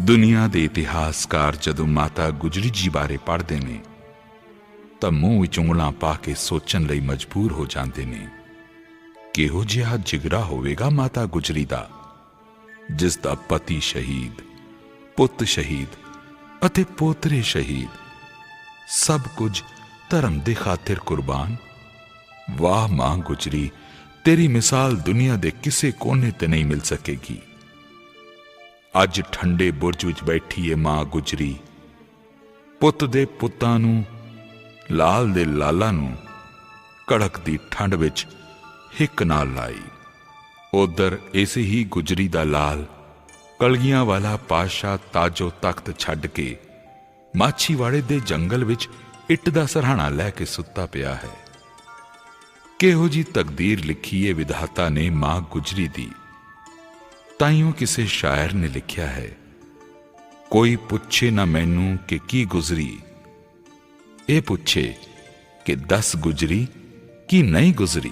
ਦੁਨੀਆ ਦੇ ਇਤਿਹਾਸਕਾਰ ਜਦੋਂ ਮਾਤਾ ਗੁਜਰੀ ਜੀ ਬਾਰੇ ਪੜ੍ਹਦੇ ਨੇ, ਤਾਂ ਮੂੰਹ ਵਿੱਚ ਉਂਗਲਾਂ ਪਾ ਕੇ ਸੋਚਣ ਲਈ ਮਜਬੂਰ ਹੋ ਜਾਂਦੇ ਨੇ। ਕਿਹੋ ਜਿਹਾ ਜਿਗਰਾ ਹੋਵੇਗਾ ਮਾਤਾ ਗੁਜਰੀ ਦਾ, ਜਿਸ ਦਾ ਪਤੀ ਸ਼ਹੀਦ, ਪੁੱਤ ਸ਼ਹੀਦ ਅਤੇ ਪੋਤਰੇ ਸ਼ਹੀਦ ਸਭ ਕੁਝ ਧਰਮ ਦੇ ਖਾਤਰ ਕੁਰਬਾਨ? ਵਾਹ ਮਾਂ ਗੁਜਰੀ, ਤੇਰੀ ਮਿਸਾਲ ਦੁਨੀਆ ਦੇ ਕਿਸੇ ਕੋਨੇ ਤੇ ਨਹੀਂ ਮਿਲ ਸਕੇਗੀ। ਅੱਜ ਠੰਡੇ ਬੁਰਜ ਵਿੱਚ ਬੈਠੀ ਏ ਮਾਂ ਗੁਜਰੀ। ਪੁੱਤ ਦੇ ਪੁੱਤਾਂ ਨੂੰ, ਲਾਲ ਦੇ ਲਾਲਾਂ ਨੂੰ ਕੜਕ ਦੀ ਠੰਡ ਵਿੱਚ ਹਿੱਕ ਨਾਲ ਲਾਈ। ਉਧਰ ਇਸੇ ਹੀ ਗੁਜਰੀ ਦਾ ਲਾਲ ਕਲਗੀਆਂ ਵਾਲਾ ਪਾਸ਼ਾ ਤਾਜੋ ਤਖਤ ਛੱਡ ਕੇ ਮਾਛੀਵਾੜੇ ਦੇ ਜੰਗਲ ਵਿੱਚ ਇੱਟ ਦਾ ਸਰਹਾਣਾ ਲੈ ਕੇ ਸੁੱਤਾ ਪਿਆ ਹੈ। ਕਿਹੋ ਜੀ ਤਕਦੀਰ ਲਿਖੀ ਏ ਵਿਧਾਤਾ ਨੇ ਮਾਂ ਗੁਜਰੀ ਦੀ। ਤਾਈਓ ਕਿਸੇ ਸ਼ਾਇਰ ਨੇ ਲਿਖਿਆ ਹੈ, ਕੋਈ ਪੁੱਛੇ ਨਾ ਮੈਨੂੰ ਕਿ ਕੀ ਗੁਜ਼ਰੀ। ਇਹ ਪੁੱਛੇ ਕਿ ਦਸ ਗੁਜਰੀ ਕੀ ਨਹੀਂ ਗੁਜ਼ਰੀ।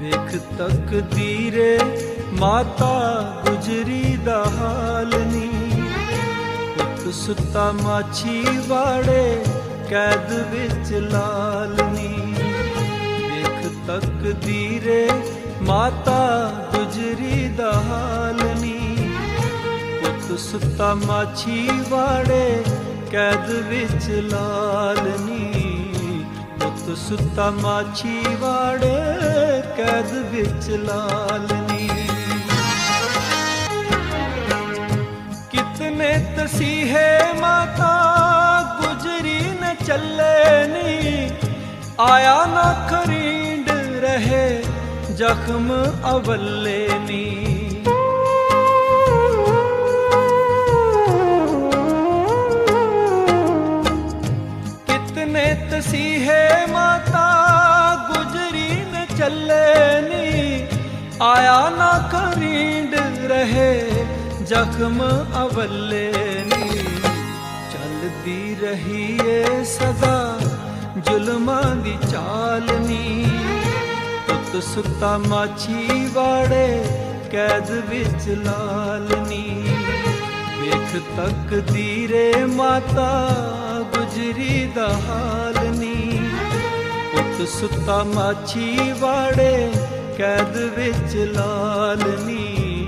ਵੇਖ ਤਕਦੀਰੇ ਮਾਤਾ ਗੁਜਰੀ ਦਾ ਹਾਲ ਨੀ ਪੁੱਤ ਸੁੱਤਾ ਮਾਛੀ ਵਾੜੇ ਕੈਦ ਵਿੱਚ ਲਾਲ ਨੀ ਵੇਖ ਤਕਦੀਰੇ ਮਾਤਾ ਗੁਜਰੀ ਦਾ ਹਾਲਨੀ ਪੁੱਤ ਸੁੱਤਾ ਮਾਛੀ ਵਾੜੇ, ਕੈਦ ਵਿੱਚ ਲਾਲਨੀ ਪੁੱਤ ਸੁੱਤਾ ਮਾਛੀ ਵਾੜੇ, ਕੈਦ ਵਿੱਚ ਲਾਲਨੀ ਕਿਤਨੇ ਤਸੀਹੇ ਮਾਤਾ ਗੁਜਰੀ ਨ ਚੱਲੇ ਨੀ। ਆਇਆ ਨਾ ਖਰੀਂਡ ਰਹੇ ਜ਼ਖਮ ਅਵੱਲੇ ਨੀ। ਕਿਤਨੇ ਤਸੀਹੇ ਮਾਤਾ ਗੁਜਰੀ ਨੇ ਚੱਲੇ ਨੀ। ਆਇਆ ਨਾ ਕਰੀਂਡ ਰਹੇ ਜ਼ਖਮ ਅਵੱਲੇ ਨੀ। ਚੱਲਦੀ ਰਹੀ ਏ ਸਦਾ ਜ਼ੁਲਮਾਂ ਦੀ ਚਾਲ ਨੀ ਸੁੱਤਾ ਮਾਛੀ ਵਾੜੇ, ਕੈਦ ਵਿੱਚ ਲਾਲਨੀ ਵੇਖ ਤਕਦੀਰੇ ਮਾਤਾ, ਗੁਜਰੀ ਦਾ ਹਾਲ ਨੀ ਪੁੱਤ ਸੁੱਤਾ ਮਾਛੀ ਵਾੜੇ, ਕੈਦ ਵਿੱਚ ਲਾਲਨੀ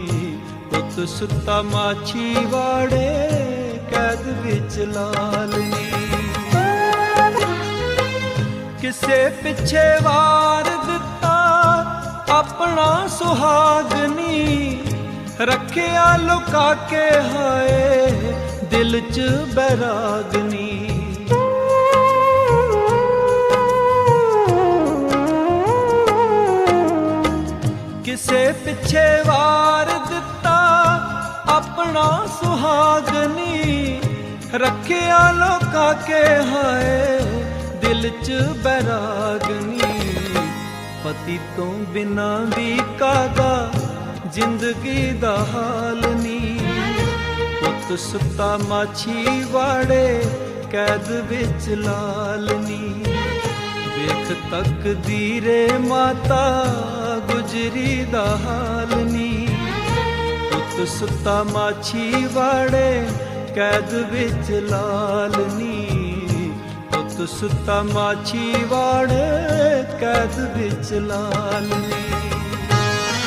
ਪੁੱਤ ਸੁੱਤਾ ਮਾਛੀ ਵਾੜੇ, ਕੈਦ ਵਿੱਚ ਲਾਲਨੀ ਕਿਸੇ ਪਿੱਛੇ ਵਾਰ ਆਪਣਾ ਸੁਹਾਗਨੀ ਰੱਖਿਆ ਲੁਕਾ ਕੇ ਹਾਏ, ਦਿਲ ਚ ਬੈਰਾਗਨੀ ਕਿਸੇ ਪਿੱਛੇ ਵਾਰ ਦਿੱਤਾ ਆਪਣਾ ਸੁਹਾਗਨੀ ਰੱਖਿਆ ਲੋਕਾ ਕੇ ਹਾਏ, ਦਿਲ ਚ ਬੈਰਾਗਨੀ ਪਤੀ ਤੋਂ ਬਿਨਾ ਵੀ ਕਾਗਾ ਜ਼ਿੰਦਗੀ ਦਾ ਹਾਲ ਨੀ ਪੁੱਤ ਸੁੱਤਾ ਮਾਛੀ ਵਾੜੇ, ਕੈਦ ਵਿੱਚ ਲਾਲਨੀ ਵੇਖ ਤਕਦੀਰੇ ਮਾਤਾ, ਗੁਜਰੀ ਦਾ ਹਾਲ ਪੁੱਤ ਸੁੱਤਾ ਮਾਛੀ ਵਾੜੇ, ਕੈਦ ਵਿੱਚ ਲਾਲਨੀ ਸੁੱਤਾ ਮਾਛੀ ਵਾੜੇ ਕੈਦ ਵਿੱਚ ਲਾਲ